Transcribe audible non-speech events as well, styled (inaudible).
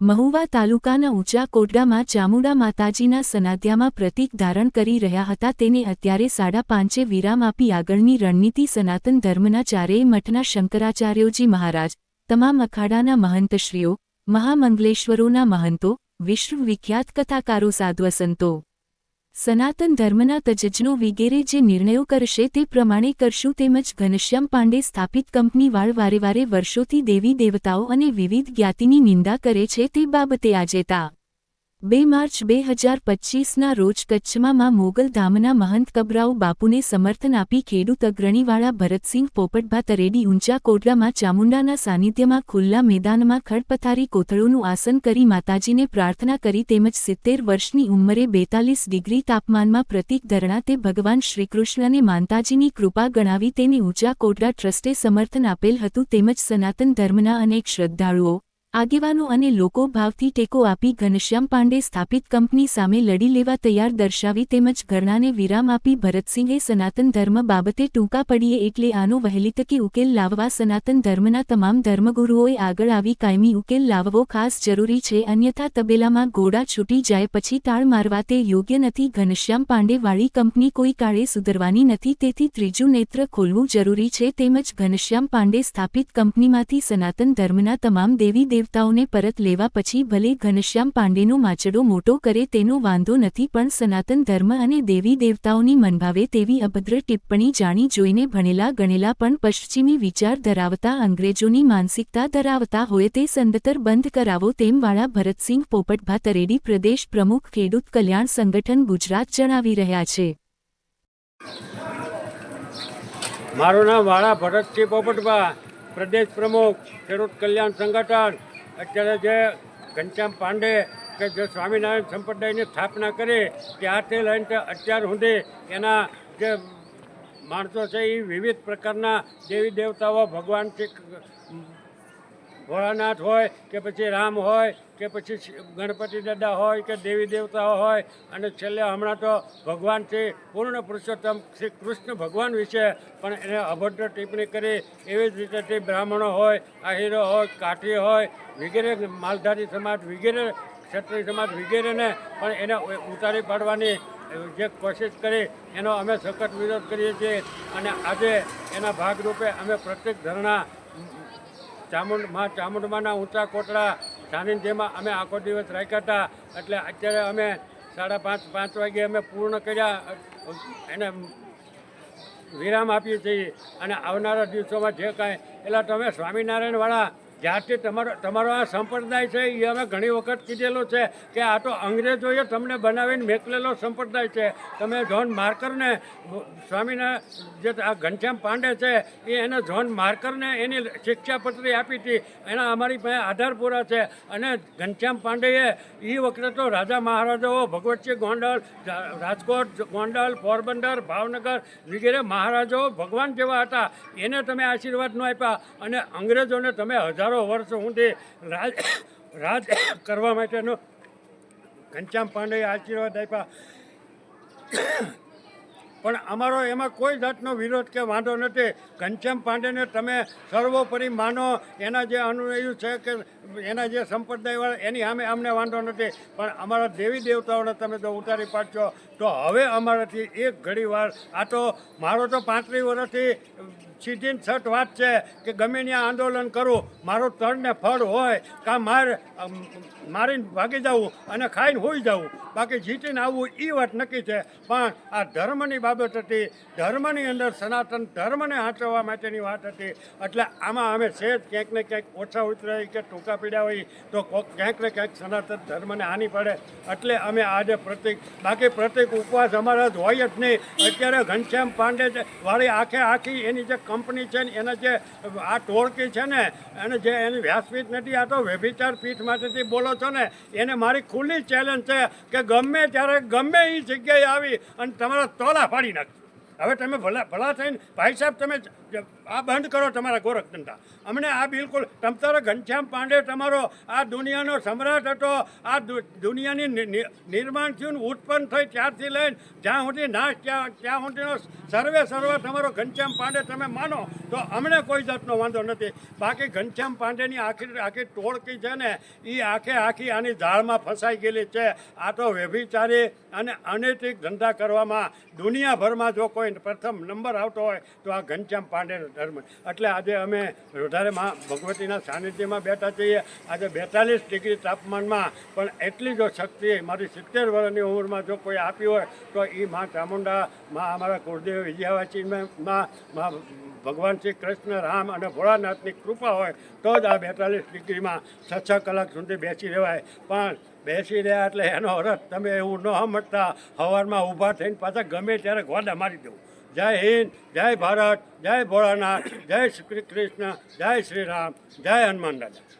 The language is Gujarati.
મહુવા તાલુકાના ઊંચા કોટડામાં ચામુંડા માતાજીના સનાધ્યામાં પ્રતીક ધારણ કરી રહ્યા હતા. તેને અત્યારે સાડા પાંચે વિરામ આપી આગળની રણનીતિ સનાતન ધર્મના ચારેય મઠના શંકરાચાર્યોજી મહારાજ, તમામ અખાડાના મહંતશ્રીઓ, મહામંગલેશ્વરોના મહંતો વિશ્વ વિખ્યાત કથાકારો સાધ્વ સંતો સનાતન ધર્મના તજજ્ઞો વિગેરે જે નિર્ણયો કરશે તે પ્રમાણે કરશું તેમજ ઘનશ્યામ પાંડે સ્થાપિત કંપનીવાળ વારે વારે વર્ષોથી દેવી દેવતાઓ અને વિવિધ જ્ઞાતિની નિંદા કરે છે તે બાબતે આજે તા બે માર્ચ બે હજાર પચ્ચીસના રોજ કચ્છમાં માં મોગલ ધામના મહંત કબરાઉ બાપુને સમર્થન આપી ખેડૂત અગ્રણીવાળા ભરતસિંહ પોપટભા તરેડી ઊંચા કોટડામાં ચામુંડાના સાનિધ્યમાં ખુલ્લા મેદાનમાં ખડપથારી કોથળોનું આસન કરી માતાજીને પ્રાર્થના કરી તેમજ સિત્તેર વર્ષની ઉંમરે બેતાલીસ ડિગ્રી તાપમાનમાં પ્રતિક ધરણા તે ભગવાન શ્રીકૃષ્ણને માતાજીની કૃપા ગણાવી તેને ઊંચા કોટડા ટ્રસ્ટે સમર્થન આપેલ હતું તેમજ સનાતન ધર્મના અનેક શ્રદ્ધાળુઓ આગેવાનો અને લોકો ભાવથી ટેકો આપી ઘનશ્યામ પાંડે સ્થાપિત કંપની સામે લડી લેવા તૈયાર દર્શાવી તેમજ ઘરણાને વિરામ આપી ભરતસિંહે સનાતન ધર્મ બાબતે ટૂંકા પડીએ એટલે આનો વહેલી તકે ઉકેલ લાવવા સનાતન ધર્મના તમામ ધર્મગુરુઓએ આગળ આવી કાયમી ઉકેલ લાવવો ખાસ જરૂરી છે. અન્યથા તબેલામાં ઘોડા છૂટી જાય પછી તાળ મારવા તે યોગ્ય નથી. ઘનશ્યામ પાંડે વાળી કંપની કોઈ કાળે સુધરવાની નથી તેથી ત્રીજું નેત્ર ખોલવું જરૂરી છે તેમજ ઘનશ્યામ પાંડે સ્થાપિત કંપનીમાંથી સનાતન ધર્મના તમામ દેવી દેવતાઓને પરત લેવા પછી ભલે ઘનશ્યામ પાંડેનો માચડો મોટો કરે તેનો વાંધો નથી, પણ સનાતન ધર્મ અને દેવી દેવતાઓની મનભાવે તેવી અભદ્ર ટિપ્પણી જાણી જોઈને ભણેલા ગણેલા પણ પશ્ચિમી વિચાર ધરાવતા અંગ્રેજોની માનસિકતા ધરાવતા હોય તે સંદતર બંધ કરાવો તેમ વાળા ભરતસિંહ પોપટભા તરેડી પ્રદેશ પ્રમુખ ખેડૂત કલ્યાણ સંગઠન ગુજરાત જણાવી રહ્યા છે. મારું નામ વાળા ભરતસિંહ પોપટભા, પ્રદેશ પ્રમુખ ખેડૂત કલ્યાણ સંગઠન. અત્યારે જે ઘનશ્યામ પાંડે કે જે સ્વામિનારાયણ સંપ્રદાયની સ્થાપના કરી ત્યારથી લઈને અત્યાર સુધી એના જે માણસો છે એ વિવિધ પ્રકારના દેવી દેવતાઓ ભગવાન શ્રી ભોળાનાથ હોય કે પછી રામ હોય કે પછી ગણપતિ દાદા હોય કે દેવી દેવતાઓ હોય, અને છેલ્લે હમણાં તો ભગવાન શ્રી પૂર્ણ પુરુષોત્તમ શ્રી કૃષ્ણ ભગવાન વિશે પણ એને અભદ્ર ટિપ્પણી કરી, એવી જ રીતે તે બ્રાહ્મણો હોય, આહિરો હોય, કાઠી હોય, વગેરે, માલધારી સમાજ વગેરે, ક્ષત્રિય સમાજ વગેરેને પણ એને ઉતારી પાડવાની જે કોશિશ કરી, એનો અમે સખત વિરોધ કરીએ છીએ. અને આજે એના ભાગરૂપે અમે પ્રત્યેક ધરણા ચામુંડમાં ચામુંડમાના ઊંચા કોટડા સાનિધ્યમાં અમે આખો દિવસ રાખ્યા હતા. એટલે અત્યારે અમે સાડા પાંચ પાંચ વાગે અમે પૂર્ણ કર્યા. એને વિરામ આપીએ છીએ અને આવનારા દિવસોમાં જે કાંઈ એટલે તમે સ્વામિનારાયણવાળા જ્યારથી તમારો તમારો આ સંપ્રદાય છે એ અમે ઘણી વખત કીધેલો છે કે આ તો અંગ્રેજોએ તમને બનાવીને મેકલેલો સંપ્રદાય છે. તમે જોન માર્કરને સ્વામીના જે આ ઘનશ્યામ પાંડે છે, એ એને જોન માર્કરને એની શિક્ષાપત્રી આપી હતી. એના અમારી પાસે આધાર પૂરા છે. અને ઘનશ્યામ પાંડેએ એ વખતે તો રાજા મહારાજાઓ ભગવતસિંહ ગોંડલ રાજકોટ ગોંડલ, પોરબંદર, ભાવનગર વગેરે મહારાજાઓ ભગવાન જેવા હતા. એને તમે આશીર્વાદ ન આપ્યા. અને અંગ્રેજોને તમે હજારો વર્ષ સુધી રાજ (coughs) રાજ કરવા માટેનો ઘનશ્યામ પાંડેએ આશીર્વાદ આપ્યા. (coughs) પણ અમારો એમાં કોઈ જાતનો વિરોધ કે વાંધો નથી. ઘનશ્યામ પાંડેને તમે સર્વોપરી માનો, એના જે અનુયાયી છે કે એના જે સંપ્રદાયવાળા એની સામે અમને વાંધો નથી. પણ અમારા દેવી દેવતાઓને તમે જો ઉતારી પાડશો, તો હવે અમારાથી એક ઘડી વાર આ તો મારો તો પાંત્રીસ વર્ષથી સીધી છઠ વાત છે કે ગમે ત્યાં આંદોલન કરું, મારો તળને ફળ હોય કાં મારે મારીને ભાગી જવું અને ખાઈને હોઈ જવું બાકી જીતીને આવવું એ વાત નક્કી છે. પણ આ ધર્મની બાબત હતી, ધર્મની અંદર સનાતન ધર્મને હાંચવવા માટેની વાત હતી. એટલે આમાં અમે સહેજ ક્યાંક ને ક્યાંક ઓછા ઉતરાય કે ટૂંકા પીડ્યા હોય તો ક્યાંક ને ક્યાંક સનાતન ધર્મને હાનિ પડે. એટલે અમે આજે પ્રતિક, બાકી પ્રતિક ઉપવાસ અમારા જ હોય જ નહીં. અત્યારે ઘનશ્યામ પાંડે છે વાળી આખે આખી એની જે કંપની છે ને એના જે આ ટોળકી છે ને અને જે એની વ્યાસપીઠ નથી, આ તો વ્યભિચાર પીઠ માટેથી બોલો છો ને, એને મારી ખુલ્લી ચેલેન્જ છે કે ગમે ત્યારે ગમે એ જગ્યાએ આવી અને તમારા તોલા ફાડી નાખજો. હવે તમે ભલા ભલા થઈને, ભાઈ સાહેબ, તમે આ બંધ કરો તમારા ગોરખ ધંધા. અમને આ બિલકુલ તમ તારો ઘનશ્યામ પાંડે તમારો આ દુનિયાનો સમ્રાટ હતો. આ દુનિયાની નિર્માણ થયું ઉત્પન્ન થઈ ત્યારથી લઈને જ્યાં સુધી નાશ ત્યાં ત્યાં સુધીનો સર્વે સર્વે તમારો ઘનશ્યામ પાંડે તમે માનો, તો અમને કોઈ જાતનો વાંધો નથી. બાકી ઘનશ્યામ પાંડેની આખી આખી ટોળકી છે ને એ આખે આખી આની ઝાડમાં ફસાઈ ગયેલી છે. આ તો વ્યભિચારી અને અનૈતિક ધંધા કરવામાં દુનિયાભરમાં જો કોઈ પ્રથમ નંબર આવતો હોય, તો આ ઘનશ્યામ પાંડેનો ધર્મ. એટલે આજે અમે વધારે મા ભગવતીના સાનિધ્યમાં બેઠા છીએ. આજે બેતાલીસ ડિગ્રી તાપમાનમાં, પણ એટલી જો શક્તિ મારી સિત્તેર વર્ષની ઉંમરમાં જો કોઈ આપી હોય, તો એ મા ચામુંડા મા અમારા કુળદેવ વિજયાવાચીમાં મા ભગવાન શ્રી કૃષ્ણ, રામ અને ભોળાનાથની કૃપા હોય, તો જ આ બેતાલીસ ડિગ્રીમાં છ છ કલાક સુધી બેસી રહેવાય. પણ બેસી રહ્યા એટલે એનો અર્થ તમે એવું ન સમજતા, હવારમાં ઊભા થઈને પાછા ગમે ત્યારે ગોડા મારી દેવું. જય હિન્દ, જય ભારત, જય ભોળાનાથ, જય શ્રી કૃષ્ણ, જય શ્રી રામ, જય હનુમાન દાદા.